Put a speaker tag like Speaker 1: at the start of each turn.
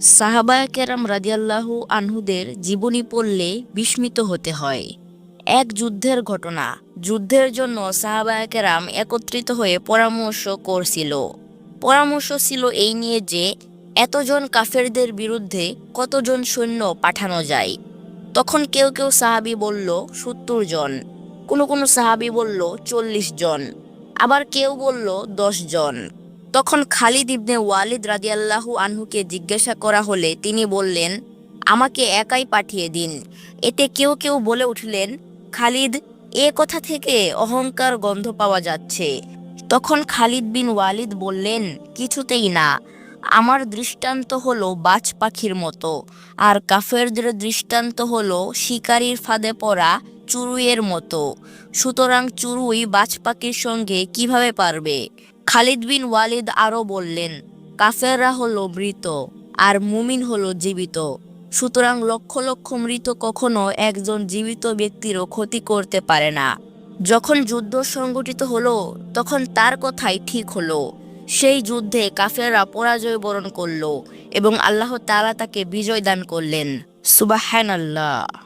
Speaker 1: সাহাবায়া কেরাম রাদিয়াল্লাহু আনহুদের জীবনী পড়লে বিস্মিত হতে হয়। এক যুদ্ধের ঘটনা। যুদ্ধের জন্য সাহাবায়া কেরাম একত্রিত হয়ে পরামর্শ করছিল। পরামর্শ ছিল এই নিয়ে যে, এতজন কাফেরদের বিরুদ্ধে কতজন সৈন্য পাঠানো যায়। তখন কেউ কেউ সাহাবি বলল, সত্তর জন। কোনো কোনো সাহাবি বলল, চল্লিশ জন। আবার কেউ বলল, দশ জন। তখন খালিদ ইবনে ওয়ালিদ রাদিয়াল্লাহু আনহুকে জিজ্ঞাসা করা হলে তিনি বললেন, আমাকে একাই পাঠিয়ে দিন। এতে কেউ কেউ বলে উঠলেন, খালিদ, এ কথা থেকে অহংকার গন্ধ পাওয়া যাচ্ছে। তখন খালিদ বিন ওয়ালিদ বললেন, কিছুতেই না। আমার দৃষ্টান্ত হলো বাজ পাখির মতো, আর কাফেরদের দৃষ্টান্ত হলো শিকারীর ফাঁদে পড়া চুরুইয়ের মতো। সুতরাং চুরুই বাজ পাখির সঙ্গে কীভাবে পারবে? খালিদ বিন ওয়ালিদ আরও বললেন, কাফেররা হলো মৃত আর মুমিন হলো জীবিত। সুতরাং লক্ষ লক্ষ মৃত কখনো একজন জীবিত ব্যক্তিরও ক্ষতি করতে পারে না। যখন যুদ্ধ সংগঠিত হলো, তখন তার কথাই ঠিক হলো। সেই যুদ্ধে কাফেররা পরাজয় বরণ করল এবং আল্লাহ তাআলা তাকে বিজয় দান করলেন। সুবাহান আল্লাহ